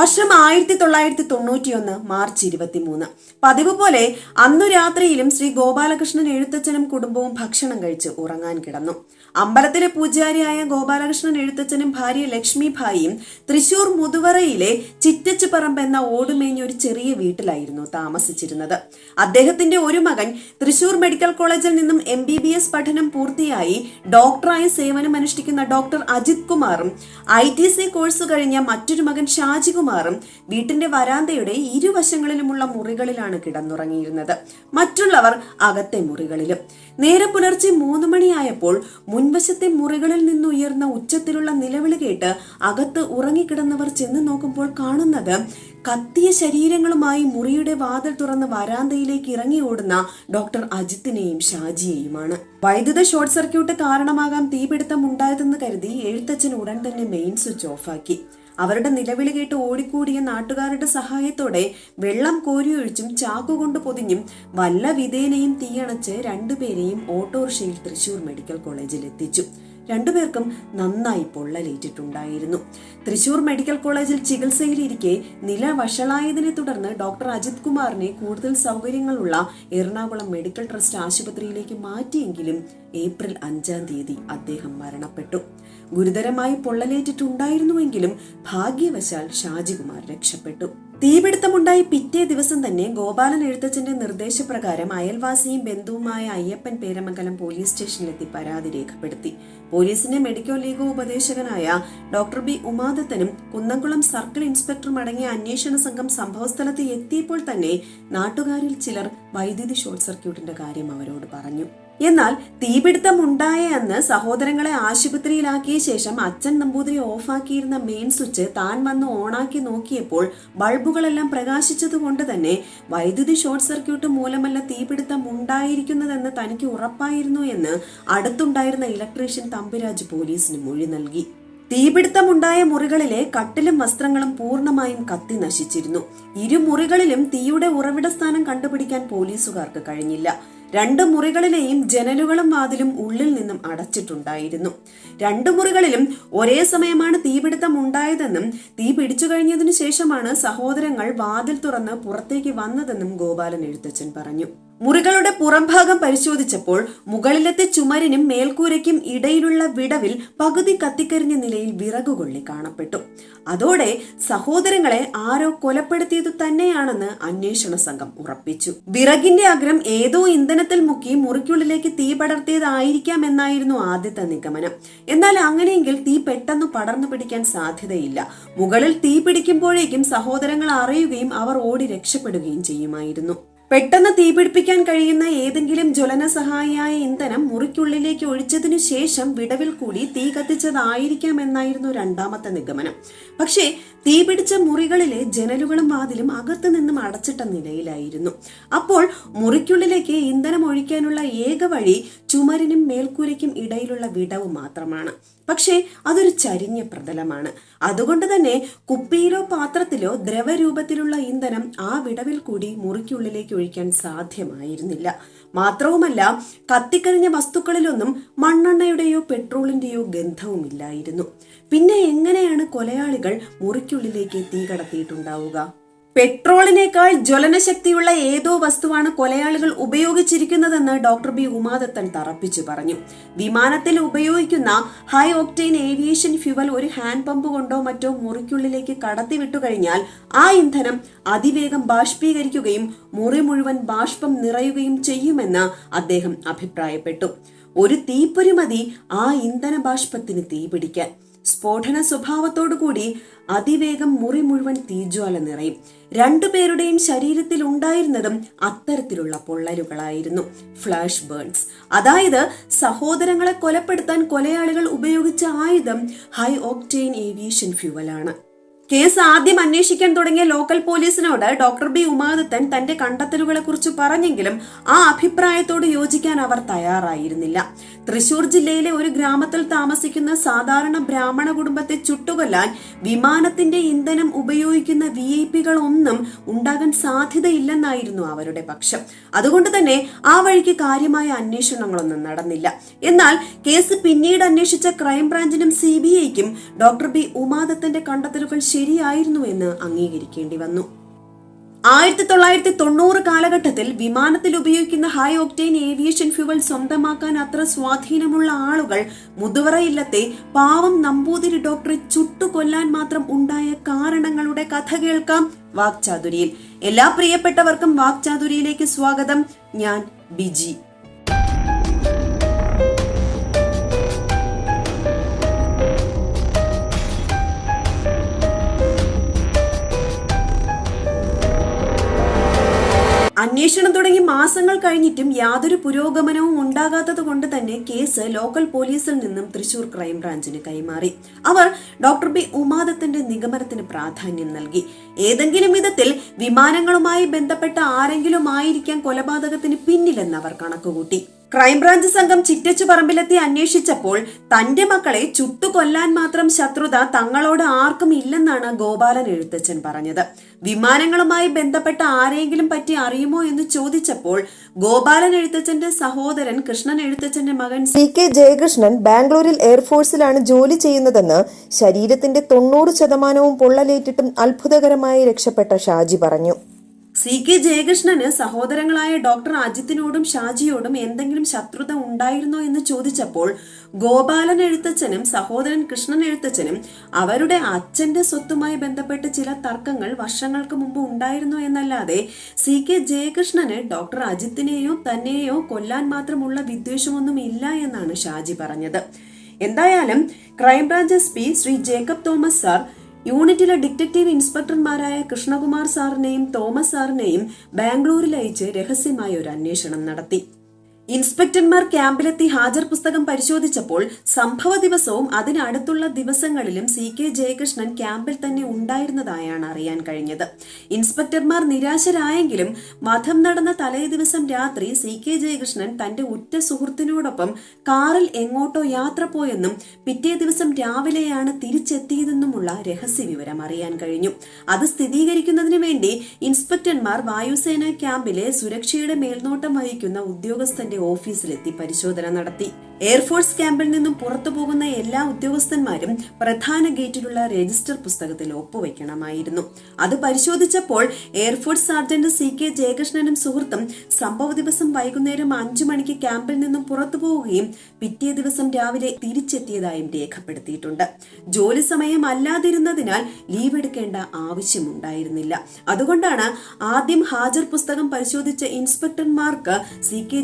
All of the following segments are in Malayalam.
വർഷം ആയിരത്തി തൊള്ളായിരത്തി തൊണ്ണൂറ്റിയൊന്ന് മാർച്ച് ഇരുപത്തിമൂന്ന്. പതിവ് പോലെ അന്നു രാത്രിയിലും ശ്രീ ഗോപാലകൃഷ്ണൻ എഴുത്തച്ഛനും കുടുംബവും ഭക്ഷണം കഴിച്ച് ഉറങ്ങാൻ കിടന്നു. അമ്പലത്തിലെ പൂജാരിയായ ഗോപാലകൃഷ്ണൻ എഴുത്തച്ഛനും ഭാര്യ ലക്ഷ്മി ഭായിയും തൃശൂർ മുതുവറയിലെ ചിറ്റച്ചുപറമ്പ് എന്ന ഓടുമേഞ്ഞ ഒരു ചെറിയ വീട്ടിലായിരുന്നു താമസിച്ചിരുന്നത്. അദ്ദേഹത്തിന്റെ ഒരു മകൻ തൃശൂർ മെഡിക്കൽ കോളേജിൽ നിന്നും എം പഠനം പൂർത്തിയായി ഡോക്ടറായി സേവനം അനുഷ്ഠിക്കുന്ന ഡോക്ടർ അജിത് കുമാറും ഐ കോഴ്സ് കഴിഞ്ഞ മറ്റൊരു മകൻ ഷാജികുമാറും വീട്ടിന്റെ വരാന്തയുടെ ഇരുവശങ്ങളിലുമുള്ള മുറികളിലാണ് കിടന്നുറങ്ങിയിരുന്നത്. മറ്റുള്ളവർ അകത്തെ മുറികളിലും. നേരെ പുലർച്ചെ മൂന്ന് മണിയായപ്പോൾ മുൻവശത്തെ മുറികളിൽ നിന്നുയർന്ന ഉച്ചത്തിലുള്ള നിലവിളി കേട്ട് അകത്ത് ഉറങ്ങിക്കിടന്നവർ ചെന്ന് നോക്കുമ്പോൾ കാണുന്നത് കത്തിയ ശരീരങ്ങളുമായി മുറിയുടെ വാതിൽ തുറന്ന് വരാന്തയിലേക്ക് ഇറങ്ങി ഓടുന്ന ഡോക്ടർ അജിത്തിനെയും ഷാജിയെയുമാണ്. വൈദ്യുത ഷോർട്ട് സർക്യൂട്ട് കാരണമാകാം തീപിടുത്തം ഉണ്ടായതെന്ന് കരുതി എഴുത്തച്ഛൻ ഉടൻ തന്നെ മെയിൻ സ്വിച്ച് ഓഫാക്കി. അവരുടെ നിലവിളി കേട്ട് ഓടിക്കൂടിയ നാട്ടുകാരുടെ സഹായത്തോടെ വെള്ളം കോരിയൊഴിച്ചും ചാക്കുകൊണ്ട് പൊതിഞ്ഞും വല്ല വിധേനയും തീയണച്ച് രണ്ടുപേരെയും ഓട്ടോറിക്ഷയിൽ തൃശൂർ മെഡിക്കൽ കോളേജിൽ എത്തിച്ചു. രണ്ടുപേർക്കും നന്നായി പൊള്ളലേറ്റിട്ടുണ്ടായിരുന്നു. തൃശൂർ മെഡിക്കൽ കോളേജിൽ ചികിത്സയിലിരിക്കെ നില വഷളായതിനെ തുടർന്ന് ഡോക്ടർ അജിത് കുമാറിനെ കൂടുതൽ സൗകര്യങ്ങളുള്ള എറണാകുളം മെഡിക്കൽ ട്രസ്റ്റ് ആശുപത്രിയിലേക്ക് മാറ്റിയെങ്കിലും ഏപ്രിൽ അഞ്ചാം തീയതി അദ്ദേഹം മരണപ്പെട്ടു. ഗുരുതരമായി പൊള്ളലേറ്റിട്ടുണ്ടായിരുന്നുവെങ്കിലും ഭാഗ്യവശാൽ ഷാജികുമാർ രക്ഷപ്പെട്ടു. തീപിടുത്തമുണ്ടായി പിറ്റേ ദിവസം തന്നെ ഗോപാലൻ എഴുത്തച്ഛന്റെ നിർദ്ദേശപ്രകാരം അയൽവാസിയും ബന്ധുവുമായ അയ്യപ്പൻ പേരമംഗലം പോലീസ് സ്റ്റേഷനിലെത്തി പരാതി രേഖപ്പെടുത്തി. പോലീസിന്റെ മെഡിക്കൽ ലീഗോ ഉപദേശകനായ ഡോക്ടർ ബി ഉമാദത്തനും കുന്നംകുളം സർക്കിൾ ഇൻസ്പെക്ടറും അടങ്ങിയ അന്വേഷണ സംഘം സംഭവസ്ഥലത്ത് എത്തിയപ്പോൾ തന്നെ നാട്ടുകാരിൽ ചിലർ വൈദ്യുതി ഷോർട്ട് സർക്യൂട്ടിന്റെ കാര്യം അവരോട് പറഞ്ഞു. എന്നാൽ തീപിടുത്തം ഉണ്ടായ അന്ന് സഹോദരങ്ങളെ ആശുപത്രിയിലാക്കിയ ശേഷം അച്ഛൻ നമ്പൂതിരി ഓഫാക്കിയിരുന്ന മെയിൻ സ്വിച്ച് താൻ വന്ന് ഓണാക്കി നോക്കിയപ്പോൾ ബൾബുകളെല്ലാം പ്രകാശിച്ചതുകൊണ്ട് തന്നെ വൈദ്യുതി ഷോർട്ട് സർക്യൂട്ട് മൂലമല്ല തീപിടുത്തം ഉണ്ടായിരിക്കുന്നതെന്ന് തനിക്ക് ഉറപ്പായിരുന്നു എന്ന് അടുത്തുണ്ടായിരുന്ന ഇലക്ട്രീഷ്യൻ തമ്പിരാജ് പോലീസിന് മൊഴി നൽകി. തീപിടുത്തമുണ്ടായ മുറികളിലെ കട്ടിലും വസ്ത്രങ്ങളും പൂർണമായും കത്തി നശിച്ചിരുന്നു. ഇരു മുറികളിലും തീയുടെ ഉറവിട സ്ഥാനം കണ്ടുപിടിക്കാൻ പോലീസുകാർക്ക് കഴിഞ്ഞില്ല. രണ്ട് മുറികളിലെയും ജനലുകളും വാതിലും ഉള്ളിൽ നിന്നും അടച്ചിട്ടുണ്ടായിരുന്നു. രണ്ട് മുറികളിലും ഒരേ സമയമാണ് തീപിടുത്തം ഉണ്ടായതെന്നും തീ പിടിച്ചു കഴിഞ്ഞതിനു ശേഷമാണ് സഹോദരങ്ങൾ വാതിൽ തുറന്ന് പുറത്തേക്ക് വന്നതെന്നും ഗോപാലൻ എഴുത്തച്ഛൻ പറഞ്ഞു. മുറികളുടെ പുറംഭാഗം പരിശോധിച്ചപ്പോൾ മുകളിലത്തെ ചുമരിനും മേൽക്കൂരയ്ക്കും ഇടയിലുള്ള വിടവിൽ പകുതി കത്തിക്കരിഞ്ഞ നിലയിൽ വിറകുകൊള്ളി കാണപ്പെട്ടു. അതോടെ സഹോദരങ്ങളെ ആരോ കൊലപ്പെടുത്തിയത് തന്നെയാണെന്ന് അന്വേഷണ സംഘം ഉറപ്പിച്ചു. വിറകിന്റെ അഗ്രം ഏതോ ഇന്ധനത്തിൽ മുക്കി മുറിക്കുള്ളിലേക്ക് തീ പടർത്തിയതായിരിക്കാം എന്നായിരുന്നു ആദ്യത്തെ നിഗമനം. എന്നാൽ അങ്ങനെയെങ്കിൽ തീ പെട്ടെന്ന് പടർന്നു പിടിക്കാൻ സാധ്യതയില്ല. മുകളിൽ തീ പിടിക്കുമ്പോഴേക്കും സഹോദരങ്ങൾ അറിയുകയും അവർ ഓടി രക്ഷപ്പെടുകയും ചെയ്യുമായിരുന്നു. പെട്ടെന്ന് തീപിടിപ്പിക്കാൻ കഴിയുന്ന ഏതെങ്കിലും ജ്വലന സഹായിയായ ഇന്ധനം മുറിക്കുള്ളിലേക്ക് ഒഴിച്ചതിനു ശേഷം വിടവിൽ കൂടി തീ കത്തിച്ചതായിരിക്കാം എന്നായിരുന്നു രണ്ടാമത്തെ നിഗമനം. പക്ഷേ തീപിടിച്ച മുറികളിലെ ജനലുകളും വാതിലും അകത്തു നിന്നും അടച്ചിട്ട നിലയിലായിരുന്നു. അപ്പോൾ മുറിക്കുള്ളിലേക്ക് ഇന്ധനം ഒഴിക്കാനുള്ള ഏക വഴി ചുമരിനും മേൽക്കൂരയ്ക്കും ഇടയിലുള്ള വിടവ് മാത്രമാണ്. പക്ഷേ അതൊരു ചരിഞ്ഞ പ്രതലമാണ്. അതുകൊണ്ട് തന്നെ കുപ്പിയിലോ പാത്രത്തിലോ ദ്രവരൂപത്തിലുള്ള ഇന്ധനം ആ വിടവിൽ കൂടി മുറിക്കുള്ളിലേക്ക് ഒഴിക്കാൻ സാധ്യമായിരുന്നില്ല. മാത്രവുമല്ല കത്തിക്കരിഞ്ഞ വസ്തുക്കളിലൊന്നും മണ്ണെണ്ണയുടെയോ പെട്രോളിന്റെയോ ഗന്ധവുമില്ലായിരുന്നു. പിന്നെ എങ്ങനെയാണ് കൊലയാളികൾ മുറിക്കുള്ളിലേക്ക് തീ കടത്തിയിട്ടുണ്ടാവുക? പെട്രോളിനേക്കാൾ ജ്വലനശക്തിയുള്ള ഏതോ വസ്തുവാണ് കൊലയാളികൾ ഉപയോഗിച്ചിരിക്കുന്നതെന്ന് ഡോക്ടർ ബി ഉമാദത്തൻ തറപ്പിച്ചു പറഞ്ഞു. വിമാനത്തിൽ ഉപയോഗിക്കുന്ന ഹൈ ഓക്ടെയിൻ ഏവിയേഷൻ ഫ്യുവൽ ഒരു ഹാൻഡ് പമ്പ് കൊണ്ടോ മറ്റോ മുറിക്കുള്ളിലേക്ക് കടത്തിവിട്ടു കഴിഞ്ഞാൽ ആ ഇന്ധനം അതിവേഗം ബാഷ്പീകരിക്കുകയും മുറി മുഴുവൻ ബാഷ്പം നിറയുകയും ചെയ്യുമെന്ന് അദ്ദേഹം അഭിപ്രായപ്പെട്ടു. ഒരു തീപ്പൊരി മതി ആ ഇന്ധന ബാഷ്പത്തിന് തീപിടിക്കാൻ. സ്ഫോടന സ്വഭാവത്തോടുകൂടി അതിവേഗം മുറി മുഴുവൻ തീജ്വാല നിറയും. രണ്ടുപേരുടെയും ശരീരത്തിൽ ഉണ്ടായിരുന്നതും അത്തരത്തിലുള്ള പൊള്ളലുകളായിരുന്നു ഫ്ലാഷ് ബേൺസ് അതായത് സഹോദരങ്ങളെ കൊലപ്പെടുത്താൻ കൊലയാളികൾ ഉപയോഗിച്ച ആയുധം ഹൈ ഓക്ടെയിൻ ഏവിയേഷൻ ഫ്യൂവലാണ്. കേസ് ആദ്യം അന്വേഷിക്കാൻ തുടങ്ങിയ ലോക്കൽ പോലീസിനോട് ഡോക്ടർ ബി ഉമാദത്തൻ തന്റെ കണ്ടെത്തലുകളെ കുറിച്ച് പറഞ്ഞെങ്കിലും ആ അഭിപ്രായത്തോട് യോജിക്കാൻ അവർ തയ്യാറായിരുന്നില്ല. തൃശൂർ ജില്ലയിലെ ഒരു ഗ്രാമത്തിൽ താമസിക്കുന്ന സാധാരണ ബ്രാഹ്മണ കുടുംബത്തെ ചുട്ടുകൊല്ലാൻ വിമാനത്തിന്റെ ഇന്ധനം ഉപയോഗിക്കുന്ന വി ഐ പികൾ ഒന്നും ഉണ്ടാകാൻ സാധ്യതയില്ലെന്നായിരുന്നു അവരുടെ പക്ഷം. അതുകൊണ്ട് തന്നെ ആ വഴിക്ക് കാര്യമായ അന്വേഷണങ്ങളൊന്നും നടന്നില്ല. എന്നാൽ കേസ് പിന്നീട് അന്വേഷിച്ച ക്രൈംബ്രാഞ്ചിനും സി ബി ഐക്കും ഡോക്ടർ ബി ഉമാദത്തന്റെ കണ്ടെത്തലുകൾ ശരിയായിരുന്നുവെന്ന് അംഗീകരിക്കേണ്ടി വന്നു. ആയിരത്തി തൊള്ളായിരത്തി തൊണ്ണൂറ് കാലഘട്ടത്തിൽ വിമാനത്തിൽ ഉപയോഗിക്കുന്ന ഹൈ ഓക്ടെയിൻ ഏവിയേഷൻ ഫ്യൂവൽ സ്വന്തമാക്കാൻ അത്ര സ്വാധീനമുള്ള ആളുകൾ മുതുവറയില്ലത്തെ പാവം നമ്പൂതിരി ഡോക്ടറെ ചുട്ടുകൊല്ലാൻ മാത്രം ഉണ്ടായ കാരണങ്ങളുടെ കഥ കേൾക്കാം വാക്ചാതുരിയിൽ. എല്ലാ പ്രിയപ്പെട്ടവർക്കും വാക്ചാതുരിയിലേക്ക് സ്വാഗതം. ഞാൻ ബിജി. അന്വേഷണം തുടങ്ങി മാസങ്ങൾ കഴിഞ്ഞിട്ടും യാതൊരു പുരോഗമനവും ഉണ്ടാകാത്തത് കൊണ്ട് തന്നെ കേസ് ലോക്കൽ പോലീസിൽ നിന്നും തൃശൂർ ക്രൈംബ്രാഞ്ചിന് കൈമാറി. അവർ ഡോക്ടർ ബി ഉമാദത്തിന്റെ നിഗമനത്തിന് പ്രാധാന്യം നൽകി. ഏതെങ്കിലും വിധത്തിൽ വിമാനങ്ങളുമായി ബന്ധപ്പെട്ട ആരെങ്കിലും ആയിരിക്കാം കൊലപാതകത്തിന് പിന്നിലെന്ന് അവർ കണക്കുകൂട്ടി. ക്രൈംബ്രാഞ്ച് സംഘം ചിറ്റച്ചു പറമ്പിലെത്തി അന്വേഷിച്ചപ്പോൾ തന്റെ മക്കളെ ചുട്ടുകൊല്ലാൻ മാത്രം ശത്രുത തങ്ങളോട് ആർക്കും ഇല്ലെന്നാണ് ഗോപാലൻ എഴുത്തച്ഛൻ പറഞ്ഞത്. വിമാനങ്ങളുമായി ബന്ധപ്പെട്ട ആരെങ്കിലും പറ്റി അറിയുമോ എന്ന് ചോദിച്ചപ്പോൾ ഗോപാലൻ എഴുത്തച്ഛന്റെ സഹോദരൻ കൃഷ്ണൻ എഴുത്തച്ഛന്റെ മകൻ സി കെ ജയകൃഷ്ണൻ ബാംഗ്ലൂരിൽ എയർഫോഴ്സിലാണ് ജോലി ചെയ്യുന്നതെന്ന് ശരീരത്തിന്റെ തൊണ്ണൂറ് ശതമാനവും പൊള്ളലേറ്റിട്ടും അത്ഭുതകരമായി രക്ഷപ്പെട്ട ഷാജി പറഞ്ഞു. സി കെ ജയകൃഷ്ണന് സഹോദരങ്ങളായ ഡോക്ടർ അജിത്തിനോടും ഷാജിയോടും എന്തെങ്കിലും ശത്രുത ഉണ്ടായിരുന്നോ എന്ന് ചോദിച്ചപ്പോൾ ഗോപാലൻ എഴുത്തച്ഛനും സഹോദരൻ കൃഷ്ണൻ എഴുത്തച്ഛനും അവരുടെ അച്ഛന്റെ സ്വത്തുമായി ബന്ധപ്പെട്ട് ചില തർക്കങ്ങൾ വർഷങ്ങൾക്ക് മുമ്പ് ഉണ്ടായിരുന്നു എന്നല്ലാതെ സി കെ ജയകൃഷ്ണന് ഡോക്ടർ അജിത്തിനെയോ തന്നെയോ കൊല്ലാൻ മാത്രമുള്ള വിദ്വേഷമൊന്നും ഇല്ല എന്നാണ് ഷാജി പറഞ്ഞത്. എന്തായാലും crime branch S P Shri Jacob Thomas sir യൂണിറ്റിലെ ഡിറ്റക്റ്റീവ് ഇൻസ്പെക്ടർമാരായ കൃഷ്ണകുമാർ സാറിനെയും തോമസ് സാറിനെയും ബാംഗ്ലൂരിൽ അയച്ച് രഹസ്യമായ ഒരു അന്വേഷണം നടത്തി ഇൻസ്പെക്ടർമാർ ക്യാമ്പിലെത്തി ഹാജർ പുസ്തകം പരിശോധിച്ചപ്പോൾ സംഭവ ദിവസവും അതിനടുത്തുള്ള ദിവസങ്ങളിലും സി കെ ജയകൃഷ്ണൻ ക്യാമ്പിൽ തന്നെ ഉണ്ടായിരുന്നതായാണ് അറിയാൻ കഴിഞ്ഞത്. ഇൻസ്പെക്ടർമാർ നിരാശരായെങ്കിലും വധം നടന്ന തലേ ദിവസം രാത്രി സി കെ ജയകൃഷ്ണൻ തന്റെ ഉറ്റ സുഹൃത്തിനോടൊപ്പം കാറിൽ എങ്ങോട്ടോ യാത്ര പോയെന്നും പിറ്റേ ദിവസം രാവിലെയാണ് തിരിച്ചെത്തിയതെന്നുമുള്ള രഹസ്യ വിവരം അറിയാൻ കഴിഞ്ഞു. അത് സ്ഥിരീകരിക്കുന്നതിന് വേണ്ടി ഇൻസ്പെക്ടർമാർ വായുസേന ക്യാമ്പിലെ സുരക്ഷയുടെ മേൽനോട്ടം വഹിക്കുന്ന ഉദ്യോഗസ്ഥന്റെ ഓഫീസിലെത്തി പരിശോധന നടത്തി. എയർഫോഴ്സ് ക്യാമ്പിൽ നിന്നും പുറത്തു പോകുന്ന എല്ലാ ഉദ്യോഗസ്ഥന്മാരും പ്രധാന ഗേറ്റിലുള്ള രജിസ്റ്റർ പുസ്തകത്തിൽ ഒപ്പുവെക്കണമായിരുന്നു. അത് പരിശോധിച്ചപ്പോൾ air force sergeant C K ജയകൃഷ്ണനും സുഹൃത്തും സംഭവ ദിവസം വൈകുന്നേരം അഞ്ചു മണിക്ക് ക്യാമ്പിൽ നിന്നും പുറത്തു പോവുകയും പിറ്റേ ദിവസം രാവിലെ തിരിച്ചെത്തിയതായും രേഖപ്പെടുത്തിയിട്ടുണ്ട്. ജോലി സമയം അല്ലാതിരുന്നതിനാൽ ലീവ് എടുക്കേണ്ട ആവശ്യമുണ്ടായിരുന്നില്ല. അതുകൊണ്ടാണ് ആദ്യം ഹാജർ പുസ്തകം പരിശോധിച്ച ഇൻസ്പെക്ടർമാർക്ക് സി കെ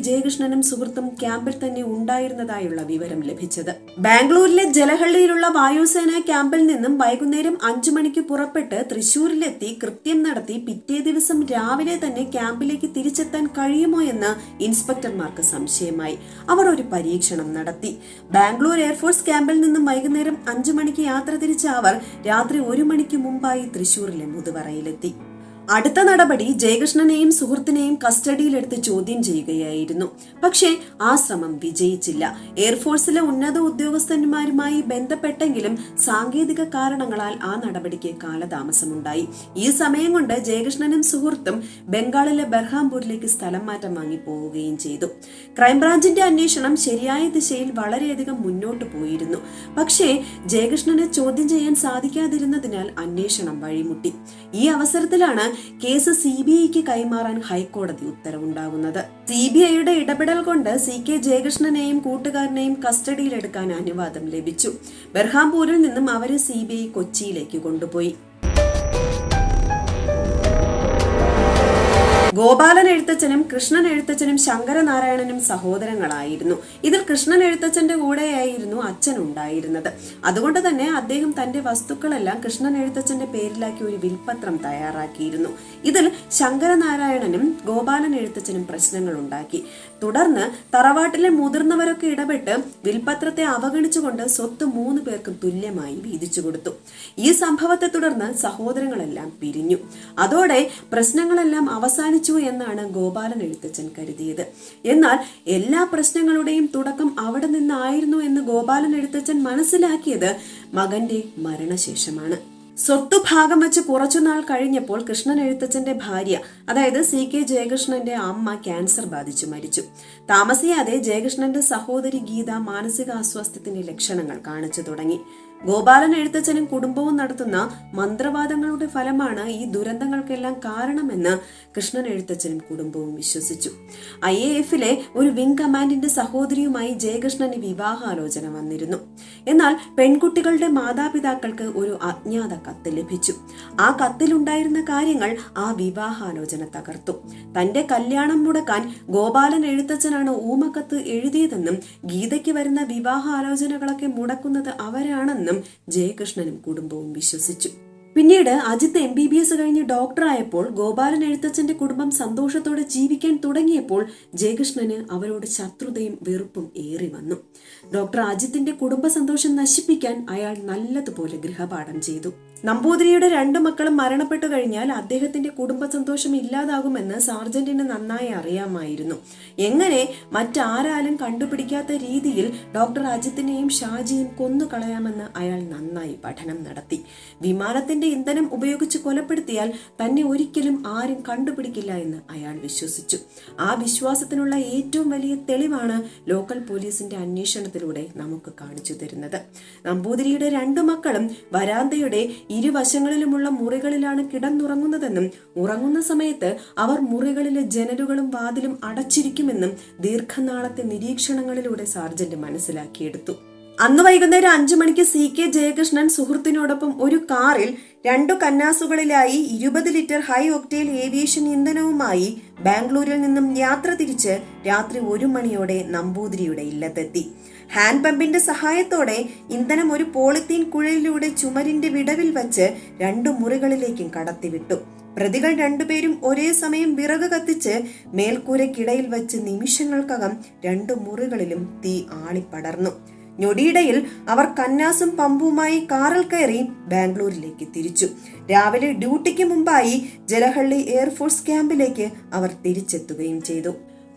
ജയകൃഷ്ണനും സുഹൃത്തും ക്യാമ്പിൽ തന്നെ ഉണ്ടായിരുന്നതായുള്ള വിവരം ലഭിച്ചത്. ബാംഗ്ലൂരിലെ ജലഹള്ളിയിലുള്ള വായുസേന ക്യാമ്പിൽ നിന്നും വൈകുന്നേരം അഞ്ചു മണിക്ക് പുറപ്പെട്ട് തൃശൂരിലെത്തി കൃത്യം നടത്തി പിറ്റേ ദിവസം രാവിലെ തന്നെ ക്യാമ്പിലേക്ക് തിരിച്ചെത്താൻ കഴിയുമോ എന്ന് ഇൻസ്പെക്ടർമാർക്ക് സംശയമായി. അവർ ഒരു പരീക്ഷണം നടത്തി. ബാംഗ്ലൂർ എയർഫോഴ്സ് ക്യാമ്പിൽ നിന്നും വൈകുന്നേരം അഞ്ചു മണിക്ക് യാത്ര തിരിച്ച അവർ രാത്രി ഒരു മണിക്ക് മുമ്പായി തൃശൂരിലെ മുതുവറയിലെത്തി. അടുത്ത നടപടി ജയകൃഷ്ണനെയും സുഹൃത്തിനെയും കസ്റ്റഡിയിലെടുത്ത് ചോദ്യം ചെയ്യുകയായിരുന്നു. പക്ഷേ ആ ശ്രമം വിജയിച്ചില്ല. എയർഫോഴ്സിലെ ഉന്നത ഉദ്യോഗസ്ഥന്മാരുമായി ബന്ധപ്പെട്ടെങ്കിലും സാങ്കേതിക കാരണങ്ങളാൽ ആ നടപടിക്ക് കാലതാമസമുണ്ടായി. ഈ സമയം കൊണ്ട് ജയകൃഷ്ണനും സുഹൃത്തും ബംഗാളിലെ ബർഹാംപൂരിലേക്ക് സ്ഥലം മാറ്റം വാങ്ങി പോവുകയും ചെയ്തു. ക്രൈംബ്രാഞ്ചിന്റെ അന്വേഷണം ശരിയായ ദിശയിൽ വളരെയധികം മുന്നോട്ട് പോയിരുന്നു. പക്ഷേ ജയകൃഷ്ണനെ ചോദ്യം ചെയ്യാൻ സാധിക്കാതിരുന്നതിനാൽ അന്വേഷണം വഴിമുട്ടി. ഈ അവസരത്തിലാണ് കേസ് സി ബി ഐക്ക് കൈമാറാൻ ഹൈക്കോടതി ഉത്തരവുണ്ടാകുന്നത്. സി ബി ഐയുടെ ഇടപെടൽ കൊണ്ട് സി കെ ജയകൃഷ്ണനെയും കൂട്ടുകാരനെയും കസ്റ്റഡിയിലെടുക്കാൻ അനുവാദം ലഭിച്ചു. ബെർഹാംപൂരിൽ നിന്നും അവരെ സി കൊച്ചിയിലേക്ക് കൊണ്ടുപോയി. ഗോപാലൻ എഴുത്തച്ഛനും കൃഷ്ണൻ എഴുത്തച്ഛനും ശങ്കരനാരായണനും സഹോദരങ്ങളായിരുന്നു. ഇതിൽ കൃഷ്ണൻ എഴുത്തച്ഛന്റെ കൂടെയായിരുന്നു അച്ഛൻ ഉണ്ടായിരുന്നത്. അതുകൊണ്ട് തന്നെ അദ്ദേഹം തന്റെ വസ്തുക്കളെല്ലാം കൃഷ്ണൻ എഴുത്തച്ഛന്റെ പേരിലാക്കി ഒരു വിൽപത്രം തയ്യാറാക്കിയിരുന്നു. ഇതിൽ ശങ്കരനാരായണനും ഗോപാലൻ എഴുത്തച്ഛനും പ്രശ്നങ്ങൾ ഉണ്ടാക്കി. തുടർന്ന് തറവാട്ടിലെ മുതിർന്നവരൊക്കെ ഇടപെട്ട് വിൽപത്രത്തെ അവഗണിച്ചുകൊണ്ട് സ്വത്ത് മൂന്ന് പേർക്കും തുല്യമായി വീതിച്ചു കൊടുത്തു. ഈ സംഭവത്തെ തുടർന്ന് സഹോദരങ്ങളെല്ലാം പിരിഞ്ഞു. അതോടെ പ്രശ്നങ്ങളെല്ലാം അവസാനിച്ചു എന്നാണ് ഗോപാലൻ എഴുത്തച്ഛൻ കരുതിയത്. എന്നാൽ എല്ലാ പ്രശ്നങ്ങളുടെയും തുടക്കം അവിടെ നിന്നായിരുന്നു എന്ന് ഗോപാലൻ എഴുത്തച്ഛൻ മനസ്സിലാക്കിയത് മകന്റെ മരണശേഷമാണ്. സ്വത്ത് ഭാഗം വെച്ച് കുറച്ചുനാൾ കഴിഞ്ഞപ്പോൾ കൃഷ്ണൻ എഴുത്തച്ഛന്റെ ഭാര്യ അതായത് സി കെ ജയകൃഷ്ണന്റെ അമ്മ ക്യാൻസർ ബാധിച്ചു മരിച്ചു. താമസിയാതെ ജയകൃഷ്ണന്റെ സഹോദരി ഗീത മാനസിക അസ്വാസ്ഥ്യത്തിന്റെ ലക്ഷണങ്ങൾ കാണിച്ചു തുടങ്ങി. ഗോപാലൻ എഴുത്തച്ഛനും കുടുംബവും നടത്തുന്ന മന്ത്രവാദങ്ങളുടെ ഫലമാണ് ഈ ദുരന്തങ്ങൾക്കെല്ലാം കാരണമെന്ന് കൃഷ്ണൻ എഴുത്തച്ഛനും കുടുംബവും വിശ്വസിച്ചു. ഐ എ എഫിലെ ഒരു വിംഗ് കമാൻഡിന്റെ സഹോദരിയുമായി ജയകൃഷ്ണന് വിവാഹാലോചന വന്നിരുന്നു. എന്നാൽ പെൺകുട്ടികളുടെ മാതാപിതാക്കൾക്ക് ഒരു അജ്ഞാത കത്ത് ലഭിച്ചു. ആ കത്തിലുണ്ടായിരുന്ന കാര്യങ്ങൾ ആ വിവാഹാലോചന തകർത്തു. തന്റെ കല്യാണം മുടക്കാൻ ഗോപാലൻ എഴുത്തച്ഛനാണ് ഊമക്കത്ത് എഴുതിയതെന്നും ഗീതയ്ക്ക് വരുന്ന വിവാഹാലോചനകളൊക്കെ മുടക്കുന്നത് അവരാണെന്നും ജയകൃഷ്ണനും കുടുംബവും വിശ്വസിച്ചു. പിന്നീട് Ajith M B B S കഴിഞ്ഞ് ഡോക്ടറായപ്പോൾ ഗോപാലൻ എഴുത്തച്ഛന്റെ കുടുംബം സന്തോഷത്തോടെ ജീവിക്കാൻ തുടങ്ങിയപ്പോൾ ജയകൃഷ്ണന് അവരോട് ശത്രുതയും വെറുപ്പും ഏറി വന്നു. ഡോക്ടർ അജിത്തിന്റെ കുടുംബ സന്തോഷം നശിപ്പിക്കാൻ അയാൾ നല്ലതുപോലെ ഗൃഹപാഠം ചെയ്തു. നമ്പൂതിരിയുടെ രണ്ടു മക്കളും മരണപ്പെട്ടു കഴിഞ്ഞാൽ അദ്ദേഹത്തിന്റെ കുടുംബ സന്തോഷം ഇല്ലാതാകുമെന്ന് സാർജന്റിന് നന്നായി അറിയാമായിരുന്നു. എങ്ങനെ മറ്റാരാലും കണ്ടുപിടിക്കാത്ത രീതിയിൽ ഡോക്ടർ അജിത്തിനെയും ഷാജിയും കൊന്നുകളയാമെന്ന് അയാൾ നന്നായി പഠനം നടത്തി. വിമാനത്തിന്റെ ഇന്ധനം ഉപയോഗിച്ച് കൊലപ്പെടുത്തിയാൽ തന്നെ ഒരിക്കലും ആരും കണ്ടുപിടിക്കില്ല എന്ന് അയാൾ വിശ്വസിച്ചു. ആ വിശ്വാസത്തിനുള്ള ഏറ്റവും വലിയ തെളിവാണ് ലോക്കൽ പോലീസിന്റെ അന്വേഷണത്തിലൂടെ നമുക്ക് കാണിച്ചു തരുന്നത്. നമ്പൂതിരിയുടെ രണ്ടു മക്കളും വരാന്തയുടെ ഇരുവശങ്ങളിലുമുള്ള മുറികളിലാണ് കിടന്നുറങ്ങുന്നതെന്നും ഉറങ്ങുന്ന സമയത്ത് അവർ മുറികളിലെ ജനലുകളും വാതിലും അടച്ചിരിക്കുമെന്നും ദീർഘനാളത്തെ നിരീക്ഷണങ്ങളിലൂടെ സാർജന്റ് മനസ്സിലാക്കിയെടുത്തു. അന്ന് വൈകുന്നേരം അഞ്ചു മണിക്ക് സി കെ ജയകൃഷ്ണൻ സുഹൃത്തിനോടൊപ്പം ഒരു കാറിൽ രണ്ടു കന്നാസുകളിലായി ഇരുപത് ലിറ്റർ ഹൈ ഒക്ടേൽ ഏവിയേഷൻ ഇന്ധനവുമായി ബാംഗ്ലൂരിൽ നിന്നും യാത്ര തിരിച്ച് രാത്രി ഒരു മണിയോടെ നമ്പൂതിരിയുടെ ഇല്ലത്തെത്തി. ഹാൻഡ് പമ്പിന്റെ സഹായത്തോടെ ഇന്ധനം ഒരു പോളിത്തീൻ കുഴലിലൂടെ ചുമരിന്റെ വിടവിൽ വച്ച് രണ്ടു മുറികളിലേക്കും കടത്തിവിട്ടു. പ്രതികൾ രണ്ടുപേരും ഒരേ സമയം വിറക് കത്തിച്ച് മേൽക്കൂരയ്ക്കിടയിൽ വച്ച് നിമിഷങ്ങൾക്കകം രണ്ടു മുറികളിലും തീ ആളിപ്പടർന്നു. ഞൊടിയിടയിൽ അവർ കന്നാസും പമ്പുമായി കാറിൽ കയറി ബാംഗ്ലൂരിലേക്ക് തിരിച്ചു. രാവിലെ ഡ്യൂട്ടിക്ക് മുമ്പായി ജലഹള്ളി എയർഫോഴ്സ് ക്യാമ്പിലേക്ക് അവർ തിരിച്ചെത്തുകയും ചെയ്തു.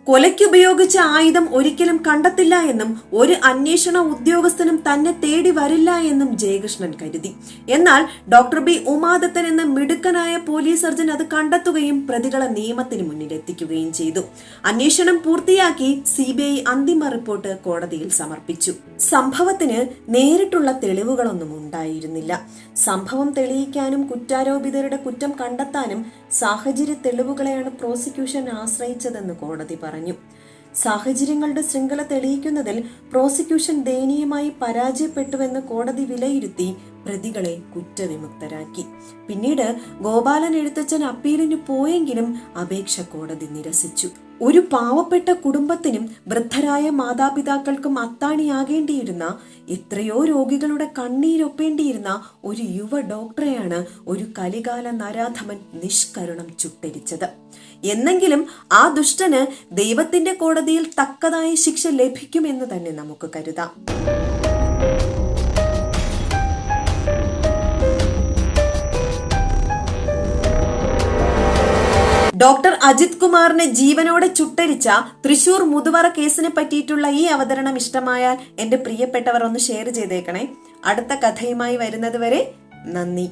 കൊലയ്ക്കുപയോഗിച്ച ആയുധം ഒരിക്കലും കണ്ടെത്തില്ല എന്നും ഒരു അന്വേഷണ ഉദ്യോഗസ്ഥനും തന്നെ തേടി വരില്ല എന്നും ജയകൃഷ്ണൻ കരുതി. എന്നാൽ ഡോക്ടർ ബി ഉമാദത്തൻ എന്ന മിടുക്കനായ പോലീസ് സർജൻ അത് കണ്ടെത്തുകയും പ്രതികളെ നിയമത്തിന് മുന്നിലെത്തിക്കുകയും ചെയ്തു. അന്വേഷണം പൂർത്തിയാക്കി സി അന്തിമ റിപ്പോർട്ട് കോടതിയിൽ സമർപ്പിച്ചു. സംഭവത്തിന് നേരിട്ടുള്ള തെളിവുകളൊന്നും ഉണ്ടായിരുന്നില്ല. സംഭവം തെളിയിക്കാനും കുറ്റാരോപിതരുടെ കുറ്റം കണ്ടെത്താനും സാഹചര്യ തെളിവുകളെയാണ് പ്രോസിക്യൂഷൻ ആശ്രയിച്ചതെന്ന് കോടതി പറഞ്ഞു സാഹചര്യങ്ങളുടെ ശൃംഖല തെളിയിക്കുന്നതിൽ പ്രോസിക്യൂഷൻ ദയനീയമായി പരാജയപ്പെട്ടുവെന്ന് കോടതി വിലയിരുത്തി പ്രതികളെ കുറ്റവിമുക്തരാക്കി. പിന്നീട് ഗോപാലൻ എഴുത്തച്ഛൻ അപ്പീലിന് പോയെങ്കിലും അപേക്ഷ കോടതി നിരസിച്ചു. ഒരു പാവപ്പെട്ട കുടുംബത്തിനും വൃദ്ധരായ മാതാപിതാക്കൾക്കും അത്താണിയാകേണ്ടിയിരുന്ന എത്രയോ രോഗികളുടെ കണ്ണീരൊപ്പേണ്ടിയിരുന്ന ഒരു യുവ ഡോക്ടറെയാണ് ഒരു കലികാല നരാധമൻ നിഷ്കരുണം ചുട്ടരിച്ചത്. എന്നെങ്കിലും ആ ദുഷ്ടന് ദൈവത്തിന്റെ കോടതിയിൽ തക്കതായ ശിക്ഷ ലഭിക്കുമെന്ന് തന്നെ നമുക്ക് കരുതാം. ഡോക്ടർ അജിത് കുമാറിനെ ജീവനോടെ ചുട്ടരിച്ച തൃശൂർ മുതുവറ കേസിനെ പറ്റിയിട്ടുള്ള ഈ അവതരണം ഇഷ്ടമായാൽ എന്റെ പ്രിയപ്പെട്ടവർ ഒന്ന് ഷെയർ ചെയ്തേക്കണേ. അടുത്ത കഥയുമായി വരുന്നതുവരെ നന്ദി.